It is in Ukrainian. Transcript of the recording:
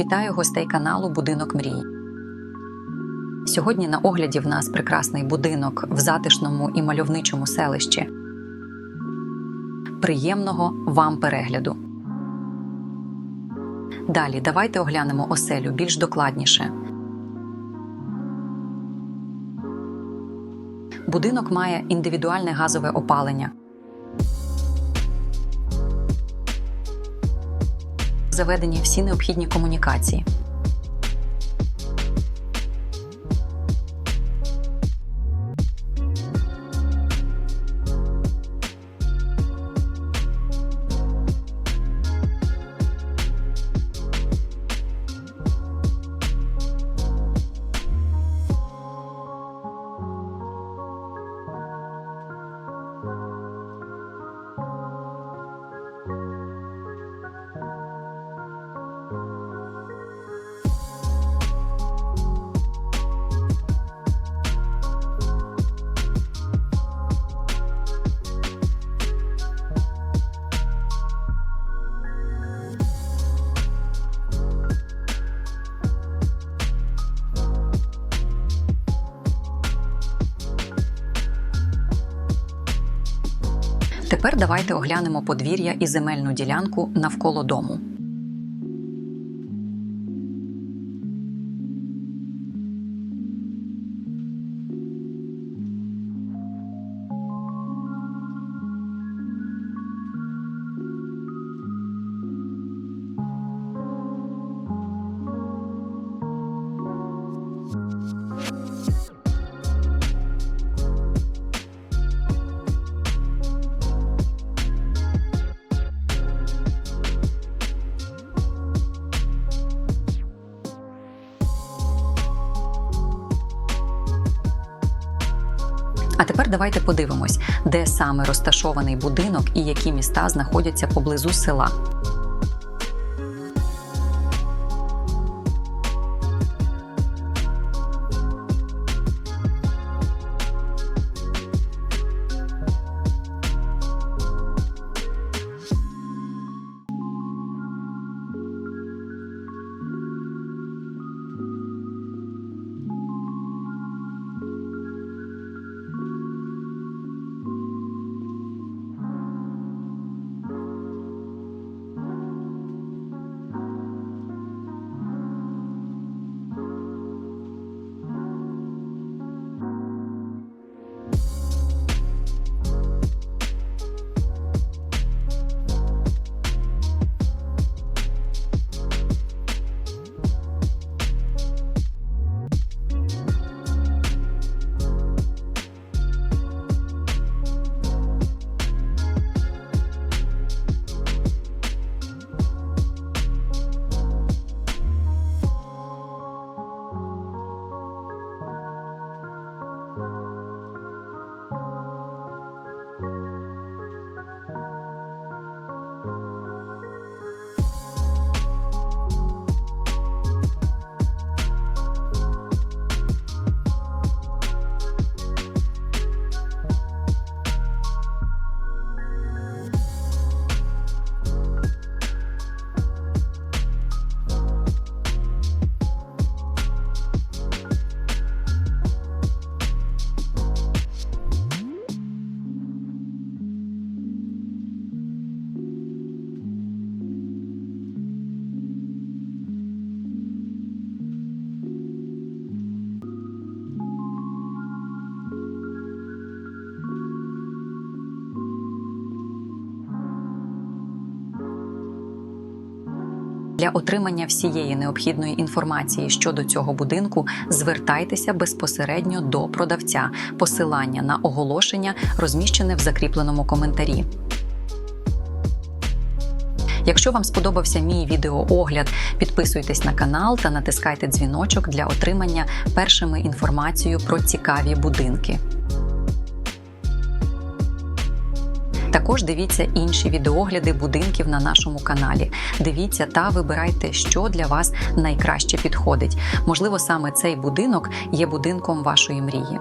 Вітаю гостей каналу Будинок мрій. Сьогодні на огляді в нас прекрасний будинок в затишному і мальовничому селищі. Приємного вам перегляду. Далі давайте оглянемо оселю більш докладніше. Будинок має індивідуальне газове опалення. Заведені всі необхідні комунікації. Тепер давайте оглянемо подвір'я і земельну ділянку навколо дому. А тепер давайте подивимось, де саме розташований будинок і які міста знаходяться поблизу села. Для отримання всієї необхідної інформації щодо цього будинку звертайтеся безпосередньо до продавця. Посилання на оголошення розміщене в закріпленому коментарі. Якщо вам сподобався мій відеоогляд, підписуйтесь на канал та натискайте дзвіночок для отримання першими інформацію про цікаві будинки. Також дивіться інші відеогляди будинків на нашому каналі. Дивіться та вибирайте, що для вас найкраще підходить. Можливо, саме цей будинок є будинком вашої мрії.